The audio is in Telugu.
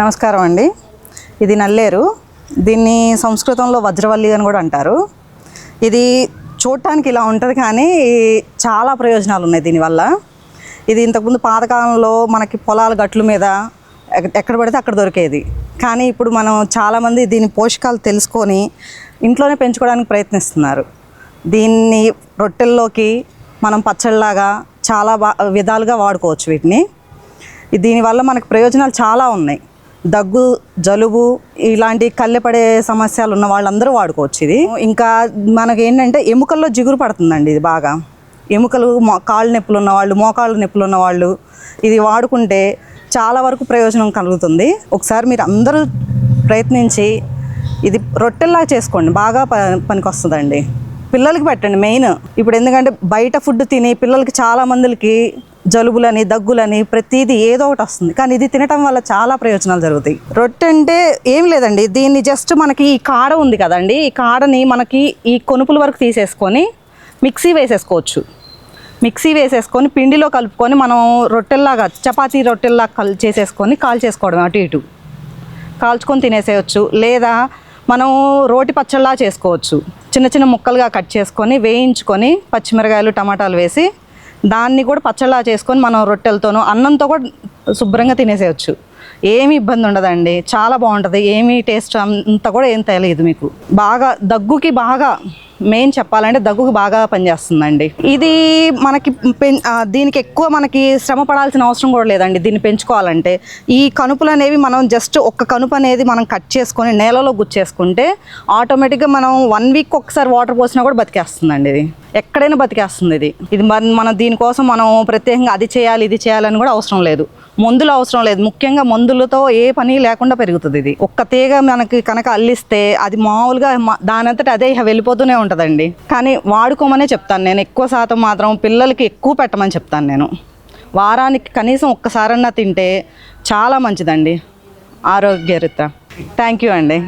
నమస్కారం అండి. ఇది నల్లేరు. దీన్ని సంస్కృతంలో వజ్రవల్లి అని కూడా అంటారు. ఇది చూడటానికి ఇలా ఉంటుంది కానీ చాలా ప్రయోజనాలు ఉన్నాయి దీనివల్ల ఇది ఇంతకుముందు పాతకాలంలో మనకి పొలాల గట్ల మీద ఎక్కడ పడితే అక్కడ దొరికేది. కానీ ఇప్పుడు మనం చాలామంది దీని పోషకాలు తెలుసుకొని ఇంట్లోనే పెంచుకోవడానికి ప్రయత్నిస్తున్నారు. దీన్ని రొట్టెల్లోకి మనం పచ్చళ్ళలాగా చాలా విధాలుగా వాడుకోవచ్చు వీటిని. దీనివల్ల మనకు ప్రయోజనాలు చాలా ఉన్నాయి. దగ్గు జలుబు ఇలాంటి కళ్ళెపడే సమస్యలు ఉన్న వాళ్ళందరూ వాడుకోవచ్చు ఇది. ఇంకా మనకి ఏంటంటే ఎముకల్లో జిగురు పడుతుందండి ఇది బాగా. ఎముకలు మో కాళ్ళు నొప్పులు ఉన్నవాళ్ళు మోకాళ్ళు నొప్పులు ఉన్నవాళ్ళు ఇది వాడుకుంటే చాలా వరకు ప్రయోజనం కలుగుతుంది. ఒకసారి మీరు అందరూ ప్రయత్నించి ఇది రొట్టెల్లా చేసుకోండి బాగా ప పనికొస్తుందండి. పిల్లలకి పెట్టండి మెయిన్. ఇప్పుడు ఎందుకంటే బయట ఫుడ్ తిని పిల్లలకి చాలా మందికి జలుబులని దగ్గులని ప్రతిదీ ఏదో ఒకటి వస్తుంది. కానీ ఇది తినటం వల్ల చాలా ప్రయోజనాలు జరుగుతాయి. రొట్టె అంటే ఏం లేదండి. దీన్ని జస్ట్ మనకి ఈ కాడ ఉంది కదండి. ఈ కాడని మనకి ఈ కొనుపుల వరకు తీసేసుకొని మిక్సీ వేసేసుకోవచ్చు. మిక్సీ వేసేసుకొని పిండిలో కలుపుకొని మనం రొట్టెల్లాగా చపాతీ రొట్టెల్లాగా కల్ చేసేసుకొని కాల్చేసుకోవడం అటు ఇటు. కాల్చుకొని తినేసేయచ్చు. లేదా మనం రోటి పచ్చళ్ళలా చేసుకోవచ్చు. చిన్న చిన్న ముక్కలుగా కట్ చేసుకొని వేయించుకొని పచ్చిమిరకాయలు టమాటాలు వేసి దాన్ని కూడా పచ్చళ్ళ చేసుకొని మనం రొట్టెలతోనూ అన్నంతో కూడా శుభ్రంగా తినేసేయచ్చు. ఏమి ఇబ్బంది ఉండదండి. చాలా బాగుంటుంది. ఏమి టేస్ట్ అంత కూడా ఏం తెలియదు మీకు. బాగా దగ్గుకి బాగా మెయిన్ చెప్పాలంటే దగ్గుకి బాగా పనిచేస్తుందండి. ఇది మనకి దీనికి ఎక్కువ మనకి శ్రమ పడాల్సిన అవసరం కూడా లేదండి. దీన్ని పెంచుకోవాలంటే ఈ కనుపులు అనేవి మనం జస్ట్ ఒక్క కనుపు అనేది మనం కట్ చేసుకొని నేలలో గుచ్చేసుకుంటే ఆటోమేటిక్గా మనం వన్ వీక్ ఒకసారి వాటర్ పోసినా కూడా బతికేస్తుందండి ఇది. ఎక్కడైనా బతికేస్తుంది ఇది. ఇది మన మన దీనికోసం మనం ప్రత్యేకంగా అది చేయాలి ఇది చేయాలని కూడా అవసరం లేదు. మందులు అవసరం లేదు. ముఖ్యంగా మందులతో ఏ పని లేకుండా పెరుగుతుంది ఇది. ఒక్క తీగ మనకి కనుక అల్లిస్తే అది మామూలుగా దానంతట అదే వెళ్ళిపోతూనే ఉంటుందండి. కానీ వాడుకోమనే చెప్తాను నేను. ఎక్కువ శాతం మాత్రం పిల్లలకి ఎక్కువ పెట్టమని చెప్తాను నేను. వారానికి కనీసం ఒక్కసారన్నా తింటే చాలా మంచిదండి. ఆరోగ్యరిత థ్యాంక్ యూ అండి.